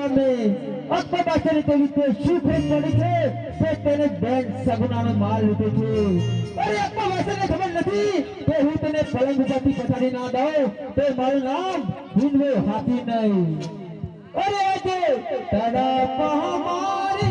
ગામે અક્બર બાદશાહની ખોટ પડી છે. તે તેને બેન સગુનાનો માલ લીધો છે. અરે અક્બર ખબર નથી? કે હું તને પલંગ ઉપરથી પછાડી ના દઉં. તે મારું નામ હિન્દુ હાથી નહીં. અરે, આજે તારા પહામારી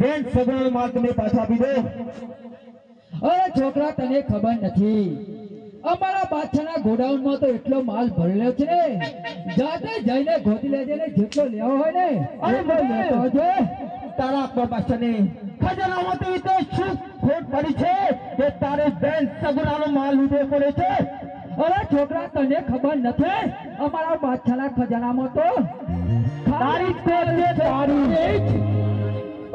બેન માલ તમે પાછો આપી દો. અરે છોકરા તને ખબર નથી. અમારા બાદશાહના ગોડાઉનમાં તો એટલો માલ ભરેલો છે ને. જાતે જઈને ગોતી લેજે ને જેટલો લેવો હોય ને અરે લેતો આવજે. તારા અક્બર બાદશાહને ખજાનામાં તો તે શું ખોટ પડી છે કે તારે બેન સગુણાનો માલ લીધો પડે છે? અરે છોકરા તને ખબર નથી? અમારા બાદશાહના ખજાનામાં તો તારી ખોટ છે તારી.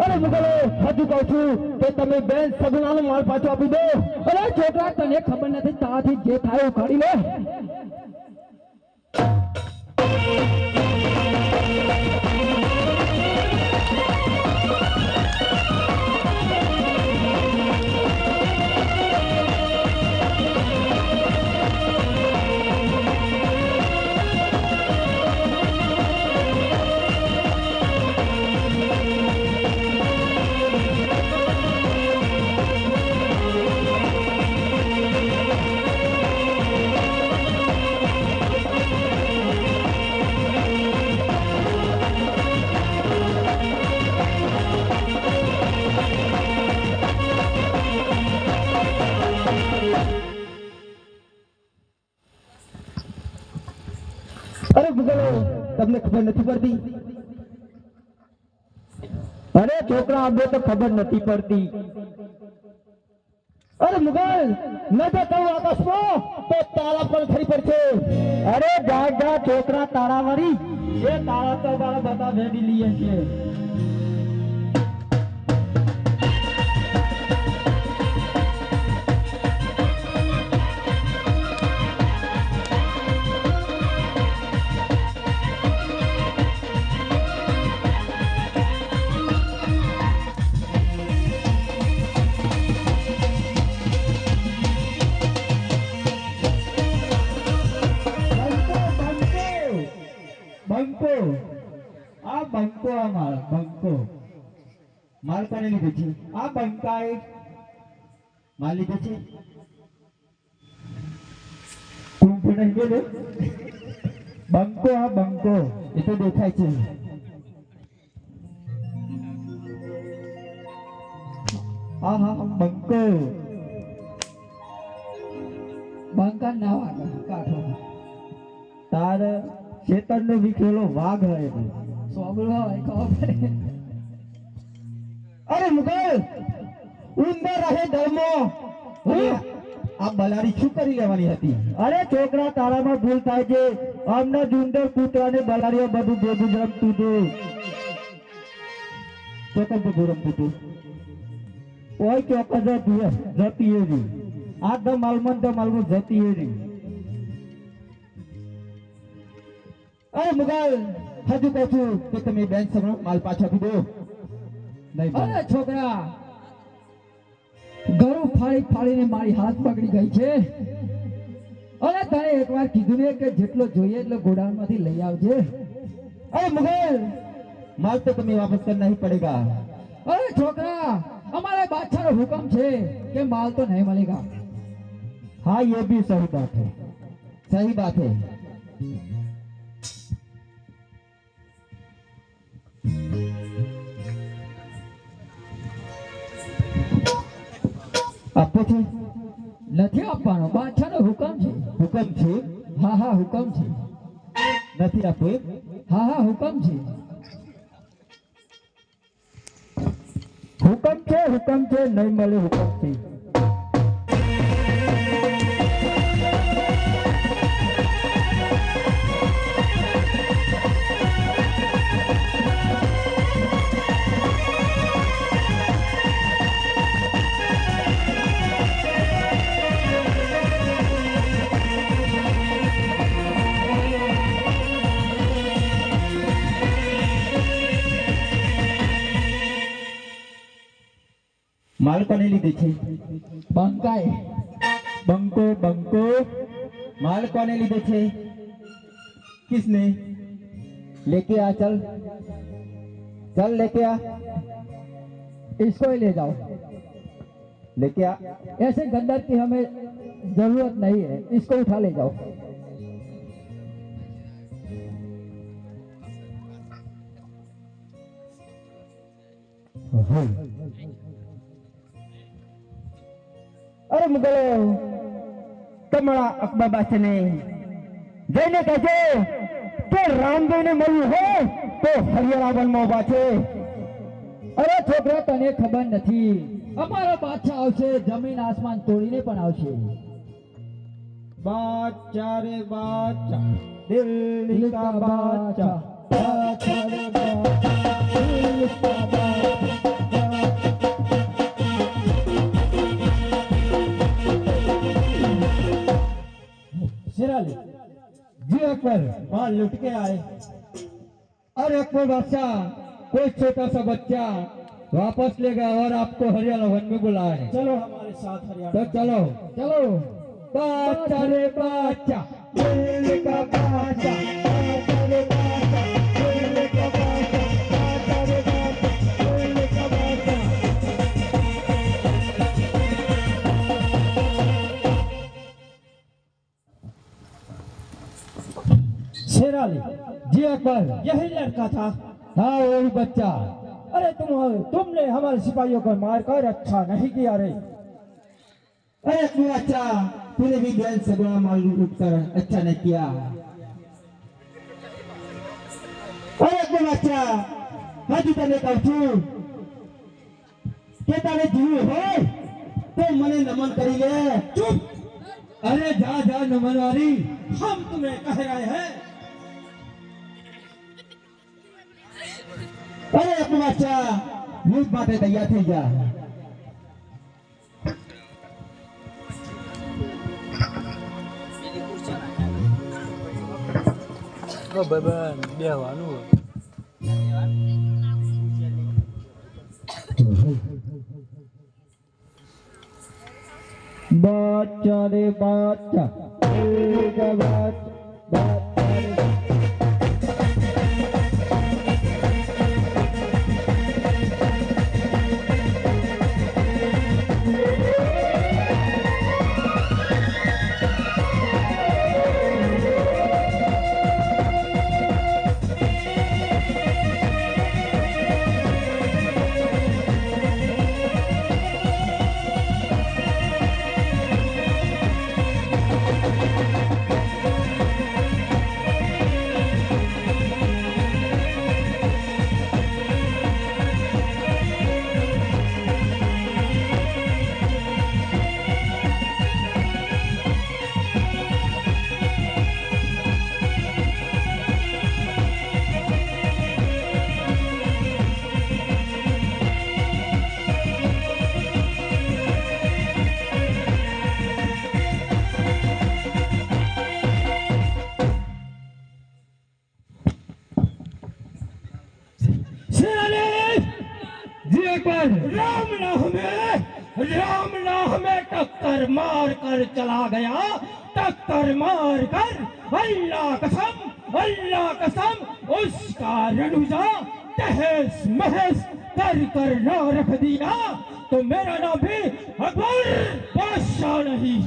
અરે મુગલો હજુ કહું છું કે તમે બેન સગુણાનો માલ પાછો આપી દો. અરે છોકરા, તને ખબર નથી તારાથી જે થાય ઉખાડી લે. તમને ખબર નથી પડતી? અરે છોકરા, અમને તો ખબર નથી પડતી. અરે મુગલ ન તો કહું આકાશમાં તો તારા પર ખરી પડશે. અરે જા જા, છોકરા તારા વાળી એ તારા તો બધા ભેગી લઈએ છે બંકો આ બંકો. માલ કોને લીધો છે? આ બંકા એ માલ લીધો છે. કુંભ નહીં બંકો આ બંકો. એ તો દેખાય છે. હા હા બંકો. બંકા ના વાગે, કાઠો. તાર ચેતન નો વિખેલો વાઘ હોય છે. હોય ખબર અરે મુગલ ઉંદર રહે દળમો આ બલારી શું કરી લેવાની હતી? અરે છોકરા તારામાં ભૂલ થાય છે. અમને જુંદર કૂતરાને બલારીઓ બધું ભેગું રમતું હતું ચોકન તો ગોરમ હતું ઓય ચોક્કસ જ જુએ, જતી આ તો માલમન જતી અરે મુગલ હજુ કહું છું કે તમે બેન સગનો માલ પાછો આપી દો નહીં અરે માલ. છોકરા ગળું ફાડી ફાડીને મારી હાથ પકડી ગઈ છે અને તને એકવાર કીધું ને કે જેટલો જોઈએ એટલો ગોડાઉનમાંથી લઈ આવજે અરે મુગલ માલ તો તમે વાપસ કરના ही पड़ेगा અરે છોકરા અમારે બાદશાહનો હુકમ છે કે માલ તો નહીં મળેગા हाँ ये भी सही बात है सही बात है આપો છે નથી આપવાનો. બાદશાહનો હુકમ છે. હુકમ છે? હા હા હુકમ છે. નથી આપો એમ? હા હા હુકમ છે. હુકમ છે હુકમ છે નહીં મળે હુકમ છે. માલ કોને લીધે છે બંકાય બંકો બંકો माल कोने લીધે છે किसने लेके आ चल चल लेके आ इसको ही ले जाओ लेके आ ऐसे गंदर की हमें जरूरत नहीं है इसको उठा ले जाओ અરે મુગલો તમારા અકબર બાદશાહને જઈને કહેજો કે રામદેવને મળવું હોય તો હરિયાણા વનમાં ઊભા છે. અરે છોકરા તને ખબર નથી અમારો બાદશાહ આવશે જમીન આસમાન તોડીને પણ આવશે. બાદશાહ રે બાદશાહ દિલ્હી દિલ કા બાદશાહ બાદશાહ, રે બાદશાહ, દિલ કા બાદશાહ. शेराली जी अकबर वहाँ लुट के आए। अरे अकबर बादशाह कोई छोटा सा बच्चा वापस ले गया और आपको हरियाणा वन में बुलाए। चलो हमारे साथ हरियाणा। तो चलो चलो। बादशाह रे बादशाह। शेराली जी अकबर। यही लड़का था। हाँ वही बच्चा। अरे तुम तुमने हमारे सिपाहियों को मारकर अच्छा नहीं किया रे। अरे तू अच्छा। तूने भी गैंग से बड़ा मालूम उठकर अच्छा नहीं किया। अरे तुम अच्छा। हज तने कहू के तेरे जीव हो। तो मने नमन करी है चुप। अरे जा जा नमन वाली हम तुम्हें कह रहे हैं। અરે અપુ બાદશાહ યુદ્ધ માટે તૈયાર થઈ જા બાદશાહ રે બાદશાહ દિલ્હી કા राम नाम में राम नाम में टक्कर मार कर चला गया। टक्कर मार कर अल्लाह कसम अल्लाह कसम, उसका रनुजा तहस महस कर कर ना रख दिया। तो मेरा नाम भी अकबर बादशाह नहीं।